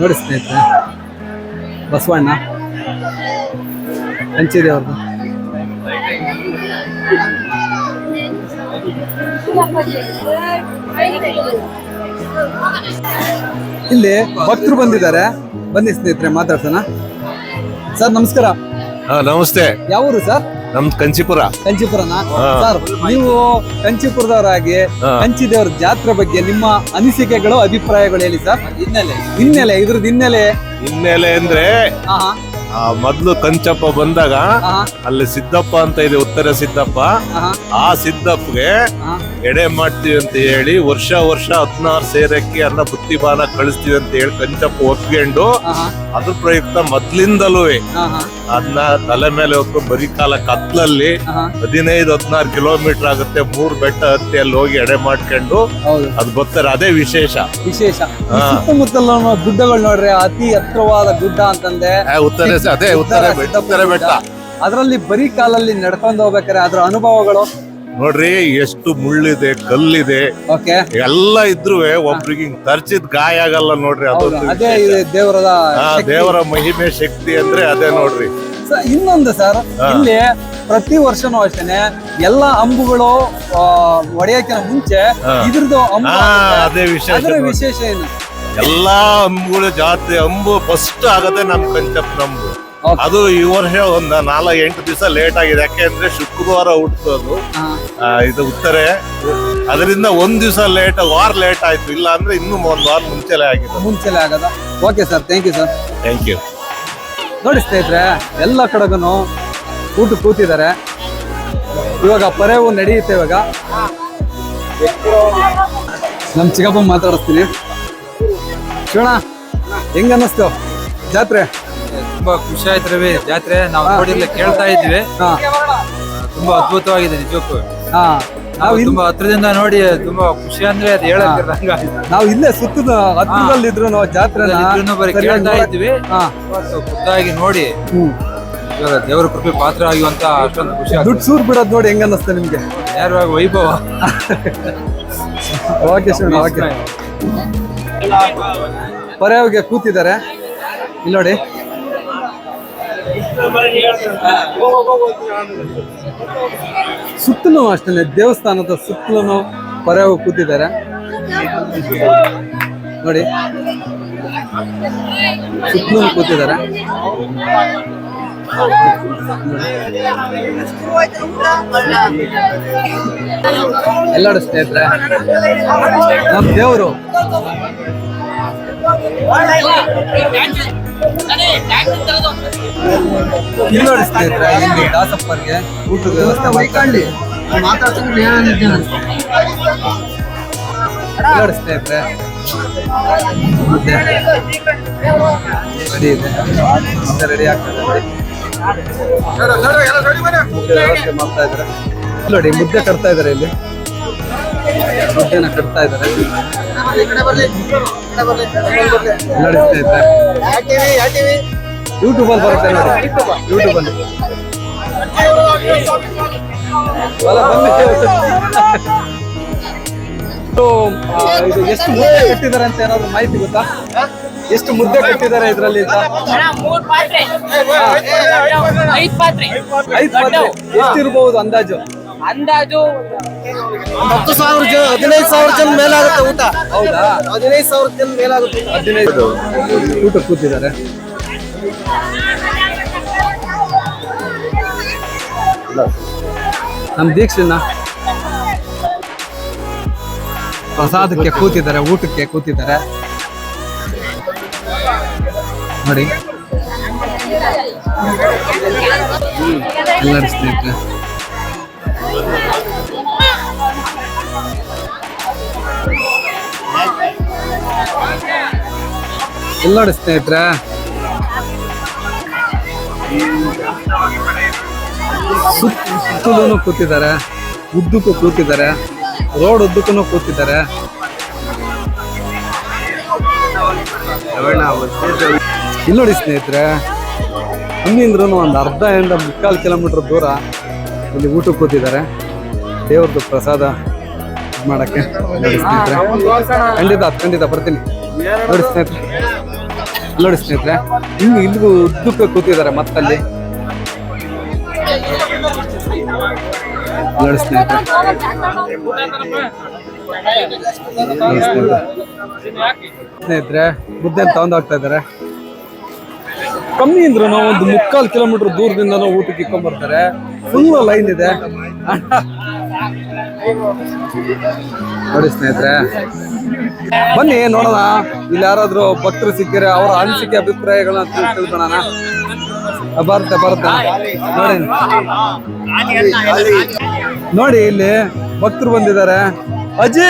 ನೋಡಿ ಸ್ನೇಹಿತರೆ ಬಸವಣ್ಣ ಹಂಚಿದೆ ಅವ್ರದ್ದು. ಇಲ್ಲಿ ಭಕ್ತರು ಬಂದಿದ್ದಾರೆ. ಬನ್ನಿ ಸ್ನೇಹಿತರೆ ಮಾತಾಡ್ಸೋಣ. ಸರ್ ನಮಸ್ಕಾರ. ಹಾ ನಮಸ್ತೆ. ಯಾವ ಊರು ಸರ್? ನಮ್ದು ಕಂಚಿಪುರ. ಕಂಚಿಪುರನ. ಸರ್ ನೀವು ಕಂಚಿಪುರದವರಾಗಿ ಕಂಚಿ ದೇವರ ಜಾತ್ರೆ ಬಗ್ಗೆ ನಿಮ್ಮ ಅನಿಸಿಕೆಗಳು ಅಭಿಪ್ರಾಯಗಳು ಹೇಳಿ ಸರ್. ಹಿನ್ನೆಲೆ. ಹಿನ್ನೆಲೆ ಇದ್ರದ್ದು ಹಿನ್ನೆಲೆ. ಹಿನ್ನೆಲೆ ಅಂದ್ರೆ ಆ ಮೊದ್ಲು ಕಂಚಪ್ಪ ಬಂದಾಗ ಅಲ್ಲಿ ಸಿದ್ದಪ್ಪ ಅಂತ ಇದೆ ಉತ್ತರ ಸಿದ್ದಪ್ಪ. ಆ ಸಿದ್ದಪ್ಪಗೆ ಎಡೆ ಮಾಡ್ತೀವಿ ಅಂತ ಹೇಳಿ ವರ್ಷ ವರ್ಷ ಹದಿನಾರು ಸೇರಕ್ಕೆ ಅನ್ನ ಬುತ್ತಿಬಾನ ಕಳಿಸ್ತೀವಿ ಅಂತ ಹೇಳಿ ಕಂಚಪ್ಪ ಒಪ್ಕೊಂಡು ಅದ್ರ ಪ್ರಯುಕ್ತ ಮೊದ್ಲಿಂದಲೂ ಅದನ್ನ ತಲೆ ಮೇಲೆ ಹೊತ್ತು ಬರೀ ಕಾಲ ಕತ್ಲಲ್ಲಿ ಹದಿನೈದು ಹದಿನಾರು ಕಿಲೋಮೀಟರ್ ಆಗುತ್ತೆ ಮೂರ್ ಬೆಟ್ಟ ಹತ್ತಿ ಅಲ್ಲಿ ಹೋಗಿ ಎಡೆ ಮಾಡ್ಕೊಂಡು ಅದ್ ಗೊತ್ತಾರೆ ಅದೇ ವಿಶೇಷ. ವಿಶೇಷ. ಸುತ್ತಮುತ್ತಲ ಗುಡ್ಡಗಳು ನೋಡ್ರಿ ಅತಿ ಎತ್ತರವಾದ ಗುಡ್ಡ ಅಂತಂದೆ ಉತ್ತರ ಅದೇ ಉತ್ತರ ಬೆಟ್ಟ ಉತ್ತರ ಬೆಟ್ಟ. ಅದರಲ್ಲಿ ಬರೀ ಕಾಲಲ್ಲಿ ನಡ್ಕೊಂಡು ಹೋಗ್ಬೇಕಾರೆ ಅದ್ರ ಅನುಭವಗಳು ನೋಡ್ರಿ ಎಷ್ಟು ಮುಳ್ಳಿದೆ ಕಲ್ಲಿದೆ ಓಕೆ ಎಲ್ಲ ಇದ್ರು ಒಬ್ರಿಗೆ ಹಿಂಗ್ ತರ್ಚಿದ್ ಗಾಯ ಆಗಲ್ಲ ನೋಡ್ರಿ ಅದೊಂದು ಅದೇ. ದೇವರದ ಆ, ದೇವರ ಮಹಿಮೆ ಶಕ್ತಿ ಅಂದ್ರೆ ಅದೇ ನೋಡ್ರಿ ಸ- ಇನ್ನೊಂದು ಸರ್ ಇಲ್ಲಿ ಪ್ರತಿ ವರ್ಷನೂ ಅಷ್ಟೇನೆ ಎಲ್ಲಾ ಅಂಬುಗಳು ಆ, ಒಡೆಯಕ್ಕಿಂತ ಮುಂಚೆ ಹಾ. ಇದ್ರದ್ದು ಅಂಬು ಹಾ ಆಗುತ್ತೆ. ಅದೇ ವಿಶೇಷ ಅದರ ನೋಡ್ರಿ. ವಿಶೇಷ ಏನು ಎಲ್ಲಾ ಅಂಬುಗಳು ಜಾತ್ರೆ ಅಂಬು ಫಸ್ಟ್ ಆಗದೆ ನಮ್ ಕಂಚಪ್ Okay. ಅದು ಈ ವರ್ಷ ಒಂದ್ ನಾಲ್ಕು ಎಂಟು ದಿವಸ ಲೇಟ್ ಆಗಿದೆ. ಯಾಕೆಂದ್ರೆ ಶುಕ್ರವಾರ ಹುಟ್ಟೋದು ಇದು ಉತ್ತರೆ. ಅದರಿಂದ ಒಂದ್ ದಿವಸ ಲೇಟ್ ವಾರ ಲೇಟ್ ಆಯ್ತು. ಇಲ್ಲ ಅಂದ್ರೆ ಇನ್ನೂ ಒಂದ್ ವಾರ ಮುಂಚೆಲೆ ಆಗಿದೆ. ಮುಂಚೆಲೆ ಆಗದ? Okay sir thank you sir thank you ನೋಡಿ ಸ್ನೇಹಿತರೆ ಎಲ್ಲ ಕಡೆಗೂ ಊಟ ಕೂತಿದ್ದಾರೆ. ಇವಾಗ ಪರೇವು ನಡೆಯುತ್ತೆ ಇವಾಗ. ನಮ್ ಚಿಕ್ಕಪ್ಪ ಮಾತಾಡಿಸ್ತೀನಿ. ಶಿವಣ್ಣ ಹೆಂಗ ಅನ್ನಿಸ್ತು? ಜಾತ್ರೆ? ತುಂಬಾ ಖುಷಿ ಆಯ್ತು ರವಿ. ಜಾತ್ರೆ ನಾವು ನೋಡಿಲ್ಲ ಕೇಳ್ತಾ ಇದ್ವಿ ತುಂಬಾ ಅದ್ಭುತವಾಗಿದೆ ನಿಜಕ್ಕೂ. ಹಾ. ನಾವು ತುಂಬಾ ಹತ್ರದಿಂದ ನೋಡಿ ತುಂಬಾ ಖುಷಿ ಅಂದ್ರೆ ಅದು ಹೇಳಕ್ ನಾವು ಇಲ್ಲೇ ಸುತ್ತ ಹತ್ರದಲ್ಲಿ ಇದ್ರು ನಾವು ಜಾತ್ರೆ ಬರೀ ಕೇಳ್ತಾ ಇದ್ವಿ. ಹಾ. ಖುದ್ದಾಗಿ ನೋಡಿ. ದೇವರ ಕೃಪೆ ಪಾತ್ರ ಆಗುವಂತ ಅಷ್ಟೊಂದು ಖುಷಿ ದುಡ್ಡು ಸೂರ್ ಬಿಡೋದ್ ನೋಡಿ ಹೆಂಗ ಅನ್ನಿಸ್ತು ನಿಮ್ಗೆ? ಯಾರು ವೈಭವ? Okay Shivanna okay. ಪರ್ಯಾವಿಗೆ ಕೂತಿದ್ದಾರೆ. ಇಲ್ಲಿ ನೋಡಿ. ಸುತ್ತಲೂ ಅಷ್ಟೇ ದೇವಸ್ಥಾನದ ಸುತ್ತಲೂ ಪರ್ಯಾವ ಕೂತಿದ್ದಾರೆ. ನೋಡಿ. ಸುತ್ತಲೂ ಕೂತಿದ್ದಾರೆ. ಎಲ್ಲರೂ ಸ್ನೇಹಿತರೆ ನಮ್ಮ ದೇವರು. ಇಲ್ಲಿ ಇಲ್ಲಿ ದಾಸಪ್ಪರ್ಗೆ ಊಟದ ವ್ಯವಸ್ಥೆ ನೋಡಿ ಸ್ನೇಹಿತರೆ ಮುದ್ದೆ ರೆಡಿ ಆಗ್ತದೆ ಮಾಡ್ತಾ ಇದ್ದಾರೆ ನೋಡಿ ಮುದ್ದೆ ಕಟ್ತಾ ಇದ್ದಾರೆ ಇಲ್ಲಿ ಮುದ್ದೆನ ಕಟ್ತಾ ಇದ್ದಾರೆ. ನಡೆಸ್ತಾ ಇದ್ದಾರೆ ಯೂಟ್ಯೂಬ್ ಅಲ್ಲಿ ಬರುತ್ತೆ ನೋಡಿ. ಯೂಟ್ಯೂಬ್ ಅಲ್ಲಿ. ಇದು, ಎಷ್ಟು ಮುದ್ದೆ ಕಟ್ಟಿದ್ದಾರೆ ಅಂತ ಏನಾದ್ರು ಮಾಹಿತಿ ಗೊತ್ತಾ? ಎಷ್ಟು ಮುದ್ದೆ ಕಟ್ಟಿದ್ದಾರೆ ಇದರಲ್ಲಿ ಅಂತ? ಐದು ಪಾತ್ರೆ. ಎಷ್ಟಿರ್ಬಹುದು ಅಂದಾಜು? ಅಂದಾಜು ಹತ್ತು ಸಾವಿರ ಜನ ಹದಿನೈದು ಸಾವಿರ ಜನ ಮೇಲಾಗುತ್ತೆ ಊಟ. ಹೌದಾ? ಹದಿನೈದು ಸಾವಿರ ಜನ ಮೇಲಾಗುತ್ತೆ. ಹದಿನೈದು. ಊಟ ಕೂತಿದ್ದಾರೆ. ನಮ್ ದೀಕ್ಷನ್ನ ಪ್ರಸಾದಕ್ಕೆ ಕೂತಿದ್ದಾರೆ ಊಟಕ್ಕೆ ಕೂತಿದ್ದಾರೆ. ನೋಡಿ. ಎಲ್ಲರೂ ಎಲ್ಲೋಡಿ ಸ್ನೇಹಿತರ. ಸುತ್ತಲೂ ಕೂತಿದ್ದಾರೆ, ಉದ್ದಕ್ಕೂ ಕೂತಿದ್ದಾರೆ, ರೋಡ್ ಉದ್ದಕ್ಕೂ ಕೂತಿದ್ದಾರೆ. ಇಲ್ಲಿ ಸ್ನೇಹಿತರೆ ಅಲ್ಲಿಂದ್ರೂ ಒಂದು ಅರ್ಧ ಇಂದ ಮುಕ್ಕಾಲು ಕಿಲೋಮೀಟರ್ ದೂರ ಇಲ್ಲಿ ಊಟಕ್ಕೆ ಕೂತಿದ್ದಾರೆ. ದೇವ್ರದ್ದು ಪ್ರಸಾದ ಮಾಡೋಕ್ಕೆ ಸ್ನೇಹಿತರೆ. ಖಂಡಿತ ಖಂಡಿತ ಬರ್ತೀನಿ. ನೋಡಿ ಸ್ನೇಹಿತರೆ. ನೋಡಿ ಸ್ನೇಹಿತರೆ. ಇನ್ನು ಇಲ್ಲಿಗೂ ಉದ್ದಕ್ಕೆ ಕೂತಿದ್ದಾರೆ ಮತ್ತಲ್ಲಿ. ನೋಡಿ ಸ್ನೇಹಿತರೆ. ಸ್ನೇಹಿತರೆ. ಸ್ನೇಹಿತರೆ ತಗೊಂಡೋಗ್ತಾ ಇದ್ದಾರೆ. ಕಮ್ಮಿ ಅಂದ್ರೂ ಒಂದು ಮುಕ್ಕಾಲು ಕಿಲೋಮೀಟರ್ ದೂರದಿಂದ ಊಟಕ್ಕೆ ಇಟ್ಕೊಂಡ್ ಬರ್ತಾರೆ ಫುಲ್ ಲೈನ್ ಇದೆ. ನೋಡಿ ಸ್ನೇಹಿತರೆ. ಬನ್ನಿ ನೋಡೋಣ. ಇಲ್ಲಿ ಯಾರಾದ್ರೂ ಭಕ್ತರು ಸಿಕ್ಕರೆ ಅವರ ಅನಿಸಿಕೆ ಅಭಿಪ್ರಾಯಗಳನ್ನ ತಿಳ್- ತಿಳ್ಕೊಳ್ಳೋಣ. ಬರುತ್ತೆ ಬರುತ್ತೆ ನೋಡಿ. ನೋಡಿ ಇಲ್ಲಿ ಭಕ್ತರು ಬಂದಿದ್ದಾರೆ. ಅಜ್ಜಿ,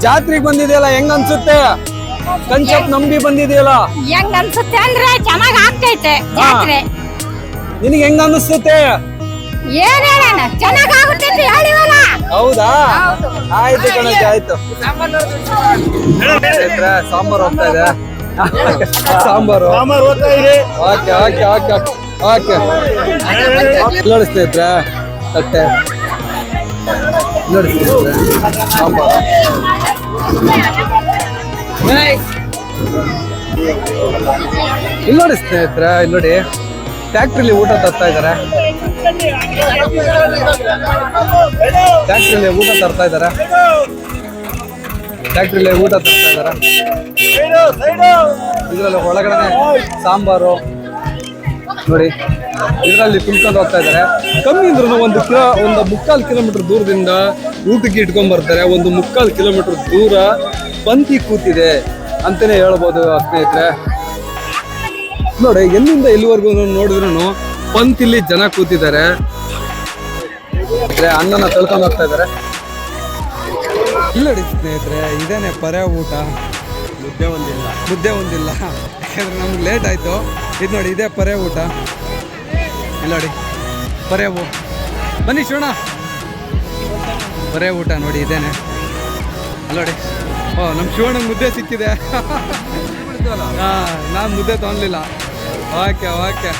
ಜಾತ್ರೆಗೆ ಬಂದಿದೆಯಲ್ಲ, ಹೆಂಗ್ ಅನ್ಸುತ್ತೆ? ಕಂಚಪ್ ನಂಬಿ ಬಂದಿದೆಯಲ್ಲ? ಹೆಂಗ್ ಅನ್ಸುತ್ತೆ ಅಂದ್ರೆ ಚೆನ್ನಾಗ್ ಆಗ್ತೈತೆ ಜಾತ್ರೆ. ನಿನಗೆ ಹೆಂಗ್ ಅನಿಸುತ್ತೆ? ಏನ್ ಹೇಳೋಣ ಚೆನ್ನಾಗ್ ಆಗುತ್ತೆ ಅಂತ ಹೇಳಿವಲ್ಲ? ಹೌದಾ? ಆಯ್ತು ಕಣಕ್ಕೆ ಆಯ್ತು. ಸಾಂಬಾರ್ ಸಾಂಬಾರ್ ಹೋಗ್ತಾ ಇದೆ. ಸಾಂಬಾರು. ಓಕೆ ಓಕೆ ಓಕೆ ಓಕೆ ನೋಡಿ ಸ್ನೇಹಿತರೆ ತಟ್ಟೆ. ನೋಡಿ ಸ್ನೇಹಿತರೆ ಸಾಂಬಾರು. ಇಲ್ಲಿ ನೋಡಿ ಸ್ನೇಹಿತರೆ, ಇಲ್ಲಿ ನೋಡಿ ಫ್ಯಾಕ್ಟ್ರಿಲಿ ಊಟ ತರ್ತಾ ಇದ್ದಾರೆ. ಫ್ಯಾಕ್ಟ್ರಿಲಿ ಊಟ ತರ್ತಾ ಇದ್ದಾರೆ. ಫ್ಯಾಕ್ಟ್ರಿಲಿ ಊಟ ತರ್ತಾ ಇದ್ದಾರೆ. ಇದರಲ್ಲಿ ಒಳಗಡೆ ಸಾಂಬಾರು. ನೋಡಿ ಇದರಲ್ಲಿ ತುಂಬಿಕೊಂಡು ಹೋಗ್ತಾ ಇದ್ದಾರೆ. ಕಮ್ಮಿ ಅಂದ್ರೂ ಒಂದು ಕಿಲೋ ಒಂದು ಮುಕ್ಕಾಲು ಕಿಲೋಮೀಟರ್ ದೂರದಿಂದ ಊಟಕ್ಕೆ ಇಟ್ಕೊಂಡ್ ಬರ್ತಾರೆ. ಒಂದು ಮುಕ್ಕಾಲು ಕಿಲೋಮೀಟರ್ ದೂರ ಪಂತಿ ಕೂತಿದೆ ಅಂತಾನೆ ಹೇಳ್ಬೋದು ಸ್ನೇಹಿತರೆ. ನೋಡಿ ಎಲ್ಲಿಂದ ಎಲ್ಲಿವರೆಗೂ ನೋಡಿದ್ರು ಪಂತಿಲಿ ಜನ ಕೂತಿದ್ದಾರೆ. ಅನ್ನನ ತಳ್ಕೊಂಡು ಹೋಗ್ತಾ ಇದ್ದಾರೆ. ಇಲ್ಲ ಸ್ನೇಹಿತರೆ ಇದೇನೆ ಪರ್ಯ ಊಟ. ಮುದ್ದೆ ಒಂದಿಲ್ಲ. ಮುದ್ದೆ ಒಂದಿಲ್ಲ. ಯಾಕಂದ್ರೆ ನಮ್ಗೆ ಲೇಟ್ ಆಯ್ತು. ಇದು ನೋಡಿ ಇದೇ ಪರೇ ಊಟ. ಇಲ್ಲ ನೋಡಿ ಪರ್ಯವು ಬನ್ನಿ ಶೋಣ ಪರೆ ಊಟ ನೋಡಿ ಇದೇನೆ. ಅಲ್ಲ ನೋಡಿ. ಓ ನಮ್ಮ ಶಿವಣ್ಣ ಮುದ್ದೆ ಸಿಕ್ಕಿದೆ. ಹಾಂ ನಾನು ಮುದ್ದೆ ತೊಗೊಳ್ಲಿಲ್ಲ ಓಕೆ ಓಕೆ.